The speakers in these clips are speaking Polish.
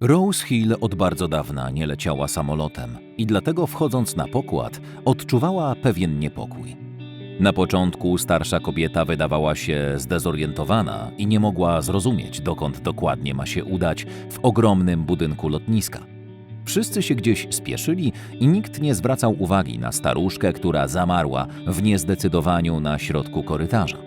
Rose Hill od bardzo dawna nie leciała samolotem i dlatego wchodząc na pokład odczuwała pewien niepokój. Na początku starsza kobieta wydawała się zdezorientowana i nie mogła zrozumieć, dokąd dokładnie ma się udać w ogromnym budynku lotniska. Wszyscy się gdzieś spieszyli i nikt nie zwracał uwagi na staruszkę, która zamarła w niezdecydowaniu na środku korytarza.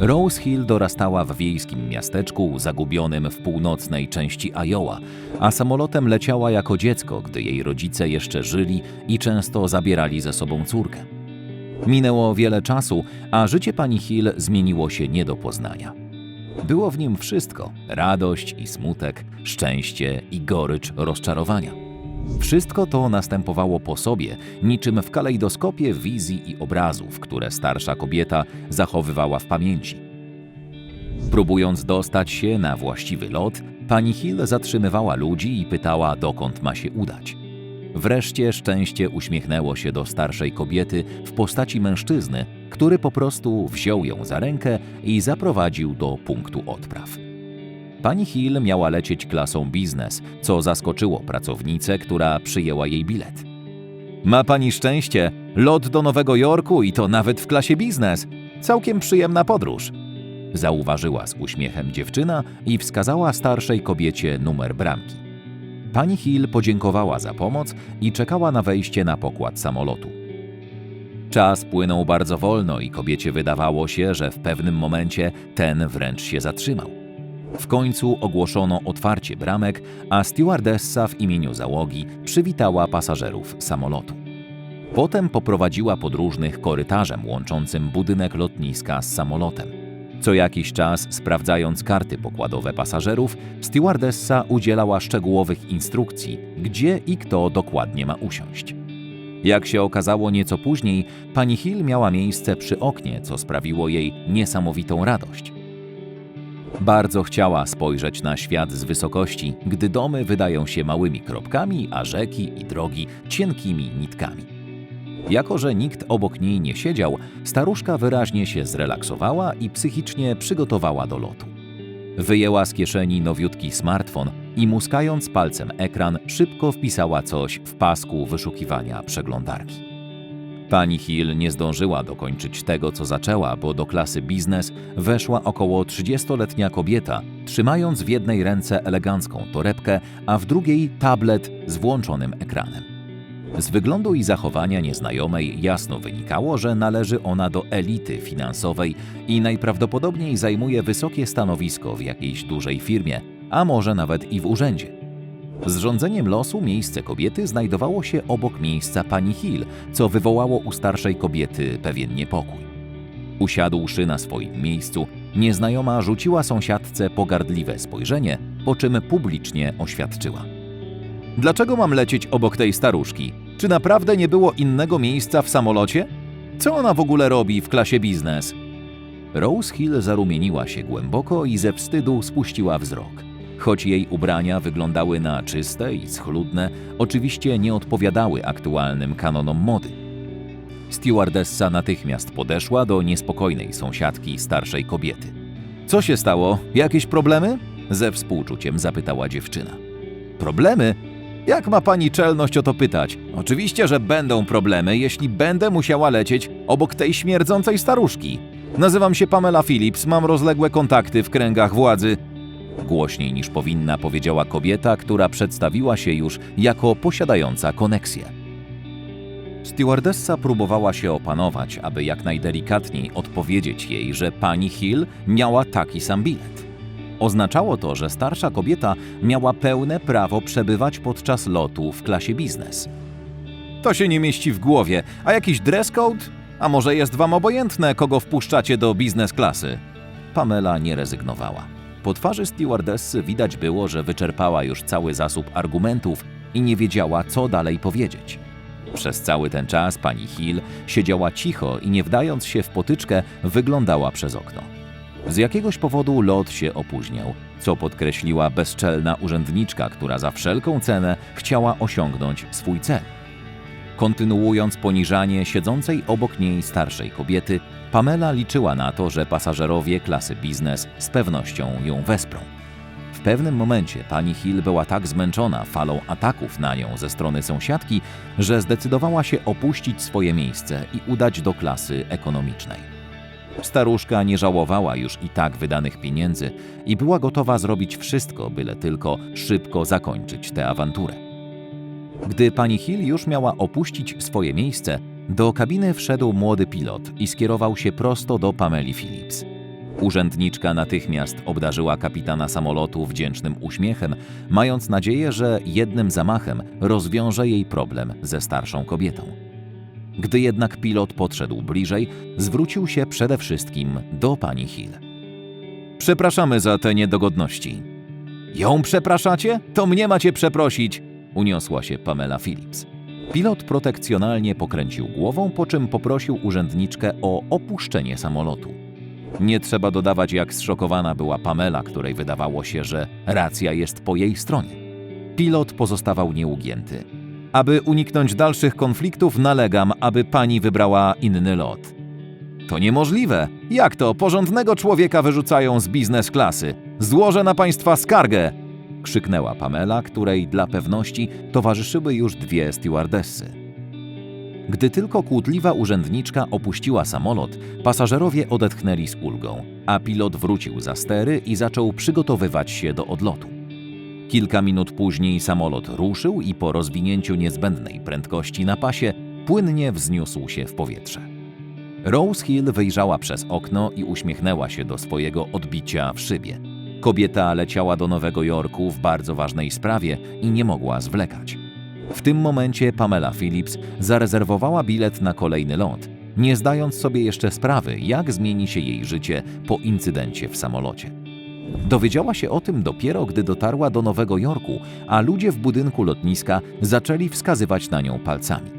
Rose Hill dorastała w wiejskim miasteczku zagubionym w północnej części Iowa, a samolotem leciała jako dziecko, gdy jej rodzice jeszcze żyli i często zabierali ze sobą córkę. Minęło wiele czasu, a życie pani Hill zmieniło się nie do poznania. Było w nim wszystko: radość i smutek, szczęście i gorycz rozczarowania. Wszystko to następowało po sobie, niczym w kalejdoskopie wizji i obrazów, które starsza kobieta zachowywała w pamięci. Próbując dostać się na właściwy lot, pani Hill zatrzymywała ludzi i pytała, dokąd ma się udać. Wreszcie szczęście uśmiechnęło się do starszej kobiety w postaci mężczyzny, który po prostu wziął ją za rękę i zaprowadził do punktu odpraw. Pani Hill miała lecieć klasą biznes, co zaskoczyło pracownicę, która przyjęła jej bilet. Ma pani szczęście, lot do Nowego Jorku i to nawet w klasie biznes. Całkiem przyjemna podróż. Zauważyła z uśmiechem dziewczyna i wskazała starszej kobiecie numer bramki. Pani Hill podziękowała za pomoc i czekała na wejście na pokład samolotu. Czas płynął bardzo wolno i kobiecie wydawało się, że w pewnym momencie ten wręcz się zatrzymał. W końcu ogłoszono otwarcie bramek, a stewardessa w imieniu załogi przywitała pasażerów samolotu. Potem poprowadziła podróżnych korytarzem łączącym budynek lotniska z samolotem. Co jakiś czas, sprawdzając karty pokładowe pasażerów, stewardessa udzielała szczegółowych instrukcji, gdzie i kto dokładnie ma usiąść. Jak się okazało nieco później, pani Hill miała miejsce przy oknie, co sprawiło jej niesamowitą radość. Bardzo chciała spojrzeć na świat z wysokości, gdy domy wydają się małymi kropkami, a rzeki i drogi cienkimi nitkami. Jako, że nikt obok niej nie siedział, staruszka wyraźnie się zrelaksowała i psychicznie przygotowała do lotu. Wyjęła z kieszeni nowiutki smartfon i muskając palcem ekran, szybko wpisała coś w pasku wyszukiwania przeglądarki. Pani Hill nie zdążyła dokończyć tego, co zaczęła, bo do klasy biznes weszła około 30-letnia kobieta, trzymając w jednej ręce elegancką torebkę, a w drugiej tablet z włączonym ekranem. Z wyglądu i zachowania nieznajomej jasno wynikało, że należy ona do elity finansowej i najprawdopodobniej zajmuje wysokie stanowisko w jakiejś dużej firmie, a może nawet i w urzędzie. Z rządzeniem losu miejsce kobiety znajdowało się obok miejsca pani Hill, co wywołało u starszej kobiety pewien niepokój. Usiadłszy na swoim miejscu, nieznajoma rzuciła sąsiadce pogardliwe spojrzenie, po czym publicznie oświadczyła. Dlaczego mam lecieć obok tej staruszki? Czy naprawdę nie było innego miejsca w samolocie? Co ona w ogóle robi w klasie biznes? Rose Hill zarumieniła się głęboko i ze wstydu spuściła wzrok. Choć jej ubrania wyglądały na czyste i schludne, oczywiście nie odpowiadały aktualnym kanonom mody. Stewardessa natychmiast podeszła do niespokojnej sąsiadki starszej kobiety. Co się stało? Jakieś problemy? Ze współczuciem zapytała dziewczyna. Problemy? Jak ma pani czelność o to pytać? Oczywiście, że będą problemy, jeśli będę musiała lecieć obok tej śmierdzącej staruszki. Nazywam się Pamela Phillips, mam rozległe kontakty w kręgach władzy. Głośniej niż powinna powiedziała kobieta, która przedstawiła się już jako posiadająca koneksję. Stewardessa próbowała się opanować, aby jak najdelikatniej odpowiedzieć jej, że pani Hill miała taki sam bilet. Oznaczało to, że starsza kobieta miała pełne prawo przebywać podczas lotu w klasie biznes. To się nie mieści w głowie, a jakiś dress code? A może jest wam obojętne, kogo wpuszczacie do biznes klasy? Pamela nie rezygnowała. Po twarzy stewardessy widać było, że wyczerpała już cały zasób argumentów i nie wiedziała, co dalej powiedzieć. Przez cały ten czas pani Hill siedziała cicho i nie wdając się w potyczkę, wyglądała przez okno. Z jakiegoś powodu lot się opóźniał, co podkreśliła bezczelna urzędniczka, która za wszelką cenę chciała osiągnąć swój cel. Kontynuując poniżanie siedzącej obok niej starszej kobiety, Pamela liczyła na to, że pasażerowie klasy biznes z pewnością ją wesprą. W pewnym momencie pani Hill była tak zmęczona falą ataków na nią ze strony sąsiadki, że zdecydowała się opuścić swoje miejsce i udać do klasy ekonomicznej. Staruszka nie żałowała już i tak wydanych pieniędzy i była gotowa zrobić wszystko, byle tylko szybko zakończyć tę awanturę. Gdy pani Hill już miała opuścić swoje miejsce, do kabiny wszedł młody pilot i skierował się prosto do Pameli Phillips. Urzędniczka natychmiast obdarzyła kapitana samolotu wdzięcznym uśmiechem, mając nadzieję, że jednym zamachem rozwiąże jej problem ze starszą kobietą. Gdy jednak pilot podszedł bliżej, zwrócił się przede wszystkim do pani Hill. Przepraszamy za te niedogodności. Ją przepraszacie? To mnie macie przeprosić! Uniosła się Pamela Phillips. Pilot protekcjonalnie pokręcił głową, po czym poprosił urzędniczkę o opuszczenie samolotu. Nie trzeba dodawać, jak zszokowana była Pamela, której wydawało się, że racja jest po jej stronie. Pilot pozostawał nieugięty. Aby uniknąć dalszych konfliktów, nalegam, aby pani wybrała inny lot. To niemożliwe. Jak to? Porządnego człowieka wyrzucają z biznes klasy. Złożę na państwa skargę! Krzyknęła Pamela, której dla pewności towarzyszyły już dwie stewardessy. Gdy tylko kłótliwa urzędniczka opuściła samolot, pasażerowie odetchnęli z ulgą, a pilot wrócił za stery i zaczął przygotowywać się do odlotu. Kilka minut później samolot ruszył i po rozwinięciu niezbędnej prędkości na pasie płynnie wzniósł się w powietrze. Rose Hill wyjrzała przez okno i uśmiechnęła się do swojego odbicia w szybie. Kobieta leciała do Nowego Jorku w bardzo ważnej sprawie i nie mogła zwlekać. W tym momencie Pamela Phillips zarezerwowała bilet na kolejny lot, nie zdając sobie jeszcze sprawy, jak zmieni się jej życie po incydencie w samolocie. Dowiedziała się o tym dopiero, gdy dotarła do Nowego Jorku, a ludzie w budynku lotniska zaczęli wskazywać na nią palcami.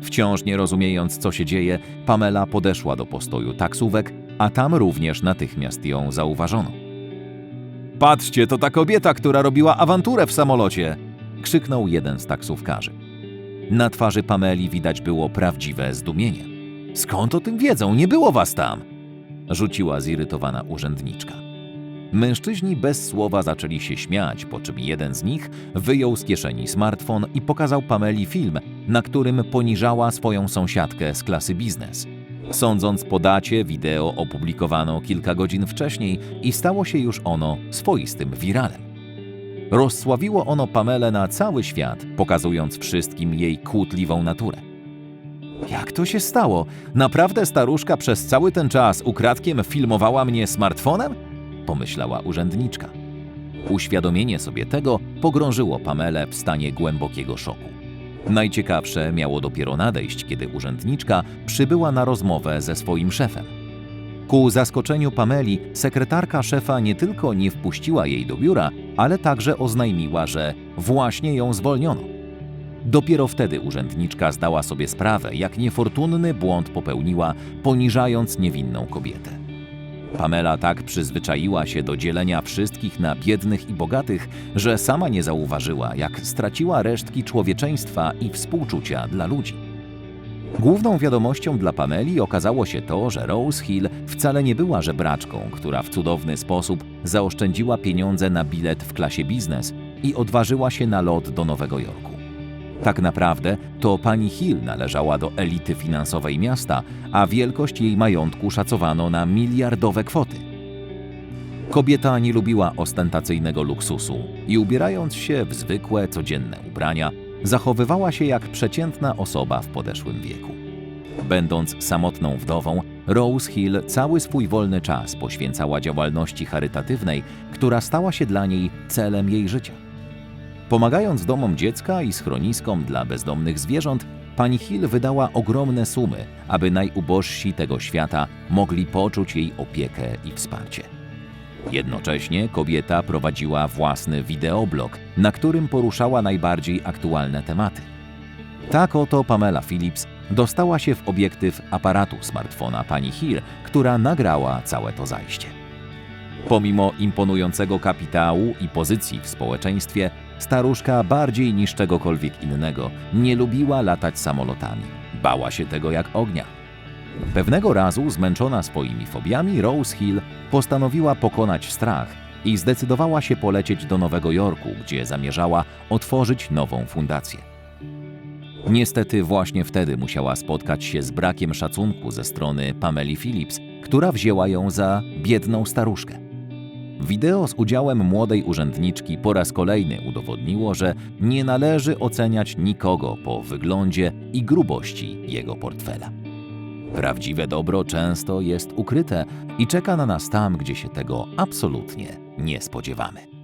Wciąż nie rozumiejąc, co się dzieje, Pamela podeszła do postoju taksówek, a tam również natychmiast ją zauważono. Patrzcie, to ta kobieta, która robiła awanturę w samolocie! krzyknął jeden z taksówkarzy. Na twarzy Pameli widać było prawdziwe zdumienie. Skąd o tym wiedzą? Nie było was tam! rzuciła zirytowana urzędniczka. Mężczyźni bez słowa zaczęli się śmiać, po czym jeden z nich wyjął z kieszeni smartfon i pokazał Pameli film, na którym poniżała swoją sąsiadkę z klasy biznes. Sądząc po dacie, wideo opublikowano kilka godzin wcześniej i stało się już ono swoistym wiralem. Rozsławiło ono Pamelę na cały świat, pokazując wszystkim jej kłótliwą naturę. Jak to się stało? Naprawdę staruszka przez cały ten czas ukradkiem filmowała mnie smartfonem? Pomyślała urzędniczka. Uświadomienie sobie tego pogrążyło Pamelę w stanie głębokiego szoku. Najciekawsze miało dopiero nadejść, kiedy urzędniczka przybyła na rozmowę ze swoim szefem. Ku zaskoczeniu Pameli, sekretarka szefa nie tylko nie wpuściła jej do biura, ale także oznajmiła, że właśnie ją zwolniono. Dopiero wtedy urzędniczka zdała sobie sprawę, jak niefortunny błąd popełniła, poniżając niewinną kobietę. Pamela tak przyzwyczaiła się do dzielenia wszystkich na biednych i bogatych, że sama nie zauważyła, jak straciła resztki człowieczeństwa i współczucia dla ludzi. Główną wiadomością dla Pameli okazało się to, że Rose Hill wcale nie była żebraczką, która w cudowny sposób zaoszczędziła pieniądze na bilet w klasie biznes i odważyła się na lot do Nowego Jorku. Tak naprawdę to pani Hill należała do elity finansowej miasta, a wielkość jej majątku szacowano na miliardowe kwoty. Kobieta nie lubiła ostentacyjnego luksusu i ubierając się w zwykłe, codzienne ubrania, zachowywała się jak przeciętna osoba w podeszłym wieku. Będąc samotną wdową, Rose Hill cały swój wolny czas poświęcała działalności charytatywnej, która stała się dla niej celem jej życia. Pomagając domom dziecka i schroniskom dla bezdomnych zwierząt, pani Hill wydała ogromne sumy, aby najubożsi tego świata mogli poczuć jej opiekę i wsparcie. Jednocześnie kobieta prowadziła własny wideoblog, na którym poruszała najbardziej aktualne tematy. Tak oto Pamela Phillips dostała się w obiektyw aparatu smartfona pani Hill, która nagrała całe to zajście. Pomimo imponującego kapitału i pozycji w społeczeństwie, staruszka bardziej niż czegokolwiek innego nie lubiła latać samolotami. Bała się tego jak ognia. Pewnego razu, zmęczona swoimi fobiami, Rose Hill postanowiła pokonać strach i zdecydowała się polecieć do Nowego Jorku, gdzie zamierzała otworzyć nową fundację. Niestety właśnie wtedy musiała spotkać się z brakiem szacunku ze strony Pameli Phillips, która wzięła ją za biedną staruszkę. Wideo z udziałem młodej urzędniczki po raz kolejny udowodniło, że nie należy oceniać nikogo po wyglądzie i grubości jego portfela. Prawdziwe dobro często jest ukryte i czeka na nas tam, gdzie się tego absolutnie nie spodziewamy.